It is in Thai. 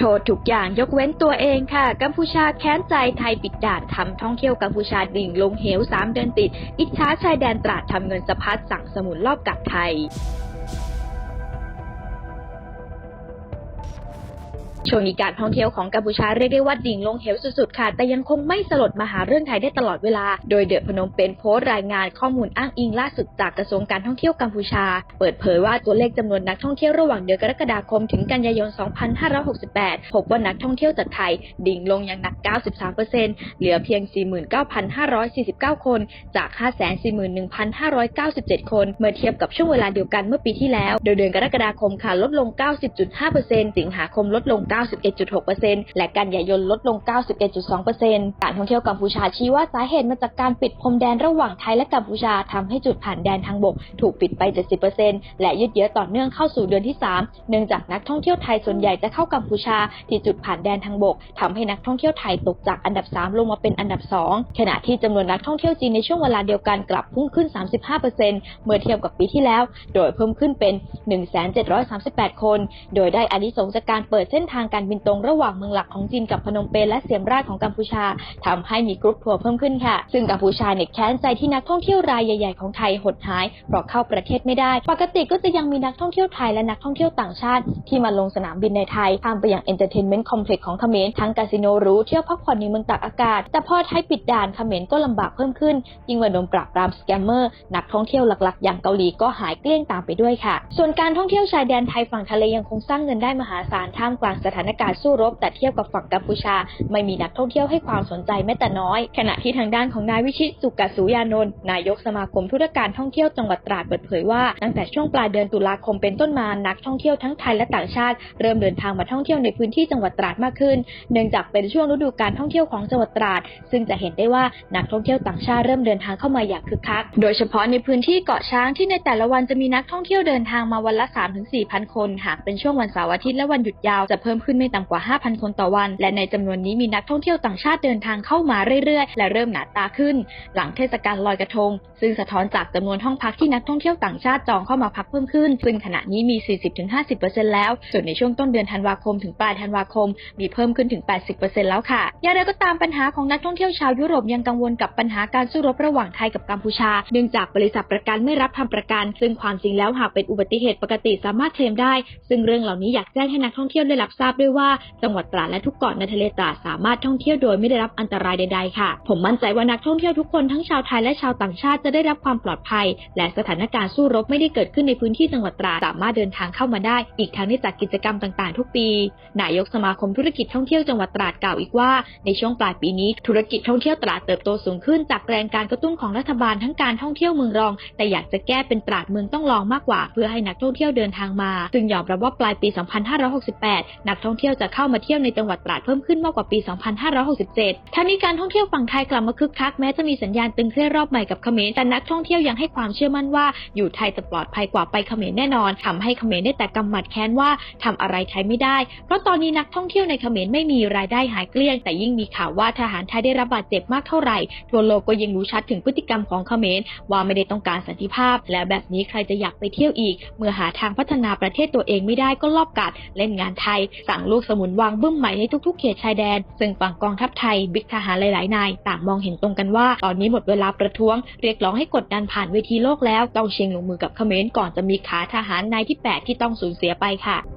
โทษทุกอย่างยกเว้นตัวเองค่ะ กัมพูชาแค้นใจไทยปิดด่านทำท่องเที่ยวกัมพูชาดิ่งลงเหวสามเดือนติด อิจฉาชายแดนตราดทำเงินสะพัดสั่งสมุนรอบกัดไทย ช่วงนี้การท่องเที่ยวของกัมพูชาเรียกได้ว่าดิ่งลงเหวสุดๆ ค่ะ แต่ยังคงไม่สลดมาหาเรื่องไทยได้ตลอดเวลา โดยเดอะพนมเปญโพสต์รายงานข้อมูลอ้างอิงล่าสุดจากกระทรวงการท่องเที่ยวกัมพูชา เปิดเผยว่าตัวเลขจำนวนนักท่องเที่ยวระหว่างเดือนกรกฎาคมถึงกันยายน 2568 พบว่านักท่องเที่ยวจากไทย ดิ่งลงอย่างหนัก 93%เหลือเพียง 49,549 คน จาก 541,597 คน เมื่อเทียบกับช่วงเวลาเดียวกันเมื่อปีที่แล้ว โดยเดือนกรกฎาคมค่ะลดลง 90.5%สิงหาคมลดลง91.6%และกันยายนลดลง 91.2%การท่องเที่ยวกัมพูชาชี้ว่าสาเหตุมาจากการปิดพรมแดนระหว่างไทยและกัมพูชาทำให้จุดผ่านแดนทางบก ถูกปิดไป 70%และยืดเยื้อต่อเนื่องเข้าสู่เดือนที่ 3 เนื่องจากนักท่องเที่ยวไทยส่วนใหญ่จะเข้ากัมพูชาที่จุดผ่านแดนทางบกทำให้นักท่องเที่ยวไทยตกจากอันดับ 3 ลงมาเป็นอันดับ 2 ขณะที่จำนวนนักท่องเที่ยวจีนในช่วงเวลาเดียวกันกลับพุ่งขึ้น 35%เมื่อเทียบกับปีที่แล้ว โดยเพิ่มขึ้นเป็น 1,738 คน โดยได้อานิสงส์จากการเปิดเส้นทางการบินตรงระหว่างเมืองหลักของจีนกับพนมเปญและเสียมราชของกัมพูชาทำให้มีกรุ๊ปทัวร์เพิ่มขึ้นค่ะ ซึ่งกัมพูชาเนี่ยแค้นใจที่นักท่องเที่ยวรายใหญ่ ๆ ของไทยหดหาย เพราะเข้าประเทศไม่ได้ ปกติก็จะยังมีนักท่องเที่ยวไทยและนักท่องเที่ยวต่างชาติ ที่มาลงสนามบินในไทยข้ามไปยังเอนเตอร์เทนเมนต์คอมเพล็กซ์ของเขมรทั้งคาสิโนรู้เที่ยวพักผ่อนในเมืองตากอากาศ แต่พอไทยปิดด่านเขมรก็ลำบากเพิ่มขึ้น ยิ่งมาโดนปราบปรามสแกมเมอร์นักท่องเที่ยวหลักๆ อย่างเกาหลีก็หายเกลี้ยงตามไปด้วยค่ะ ส่วนการท่องเที่ยวชายแดนไทยฝั่งทะเลยังคงสร้างเงินได้มหาศาลท่ามกลางสถานการณ์สู้รบ แต่เทียบกับฝั่งกัมพูชา ไม่มีนักท่องเที่ยวให้ความสนใจแม้แต่น้อย ขณะที่ทางด้านของนายวิชิตสุกสูยานนท์นายกสมาคมธุรการท่องเที่ยวจังหวัดตราดเปิดเผยว่าตั้งแต่ช่วงปลายเดือนตุลาคมเป็นต้นมานักท่องเที่ยวทั้งไทยและต่างชาติ เริ่มเดินทางมาท่องเที่ยวในพื้นที่จังหวัดตราดมากขึ้น เนื่องจากเป็นช่วงฤดูการท่องเที่ยวของจังหวัดตราด ซึ่งจะเห็นได้ว่านักท่องเที่ยวต่างชาติเริ่มเดินทางเข้ามาอย่างคึกคัก โดยเฉพาะในพื้นที่เกาะช้างที่ในแต่ละวันจะมีนักท่องเที่ยวเดินทางมาวันละ 3-4พันคน หากเป็นช่วงวันเสาร์อาทิตย์และวันหยุดยาวจะเพิ่มขึ้นไม่ต่ำกว่า 5,000 คนต่อวัน และในจำนวนนี้มีนักท่องเที่ยวต่างชาติเดินทางเข้ามาเรื่อยๆ และเริ่มหนาตาขึ้น หลังเทศกาลลอยกระทง ซึ่งสะท้อนจากจำนวนห้องพักที่นักท่องเที่ยวต่างชาติจองเข้ามาพักเพิ่มขึ้น ซึ่งขณะนี้มี 40-50%แล้ว ส่วนในช่วงต้นเดือนธันวาคมถึงปลายธันวาคม มีเพิ่มขึ้นถึง 80%แล้วค่ะ อย่างไรก็ตามปัญหาของนักท่องเที่ยวชาวยุโรปยังกังวลกับปัญหาการสู้รบระหว่างไทยกับกัมพูชา เนื่องจากบริษัทประกันไม่รับทำประกัน ซึ่งความจริงแล้วหากเป็นอุบัติเหตุปกติสามารถเคลมได้ ซึ่งเรื่องเหล่านี้อยากแจ้งให้นักท่องเที่ยวได้รับทราบด้วยว่าจังหวัดตราดและทุกเกาะในทะเลตราดสามารถท่องเที่ยวโดยไม่ได้รับอันตรายใดๆค่ะ ผมมั่นใจว่านักท่องเที่ยวทุกคนทั้งชาวไทยและชาวต่างชาติจะได้รับความปลอดภัย และสถานการณ์สู้รบไม่ได้เกิดขึ้นในพื้นที่จังหวัดตราดสามารถเดินทางเข้ามาได้ อีกทั้งได้จัดกิจกรรมต่างๆ ทุกปี นายกสมาคมธุรกิจท่องเที่ยวจังหวัดตราดกล่าวอีกว่า ในช่วงปลายปีนี้ธุรกิจท่องเที่ยวตราดเติบโตสูงขึ้นจากแรงการกระตุ้นของรัฐบาลทั้งการท่องเที่ยวเมืองรอง แต่อยากจะแก้เป็นตราดเมืองต้องลองมากกว่า เพื่อให้นักท่องเที่ยวเดินทางมาซึ่งยอมรับว่าปลายปี 2568 นักท่องเที่ยวจะเข้ามาเที่ยวในจังหวัดตราดเพิ่มขึ้นมากกว่าปี 2567 ทั้งนี้การท่องเที่ยวฝั่งไทยกลับมาคึกคักแม้จะมีสัญญาณตึงเครียดรอบใหม่กับเขมรแต่นักท่องเที่ยวยังให้ความเชื่อมั่นว่าอยู่ไทยจะปลอดภัยกว่าไปเขมรแน่นอนทำให้เขมรได้แต่กำหมัดแค้นว่าทำอะไรไทยไม่ได้ เพราะตอนนี้นักท่องเที่ยวในเขมรไม่มีรายได้หายเกลี้ยง แต่ยิ่งมีข่าวว่าทหารไทยได้รับบาดเจ็บมากเท่าไหร่ทั่วโลกก็ยิ่งรู้ชัดถึงพฤติกรรมของเขมรว่าไม่ได้ต้องการสันติภาพ และแบบนี้ใครจะอยากไปเที่ยวอีก เมื่อหาทางพัฒนาประเทศตัวเองไม่ได้ก็ลอบกัดเล่นงานไทยสั่งลูกสมุนวางบึ้มใหม่ในทุกๆเขตชายแดน ซึ่งฝั่งกองทัพไทยบิ๊กทหารหลายๆนายต่างมองเห็นตรงกันว่า ตอนนี้หมดเวลาประท้วง เรียกร้องให้กดดันผ่านเวทีโลกแล้วต้องเชงลงมือกับเขมรก่อนจะมีขาทหารนายที่ 8 ที่ต้องสูญเสียไปค่ะ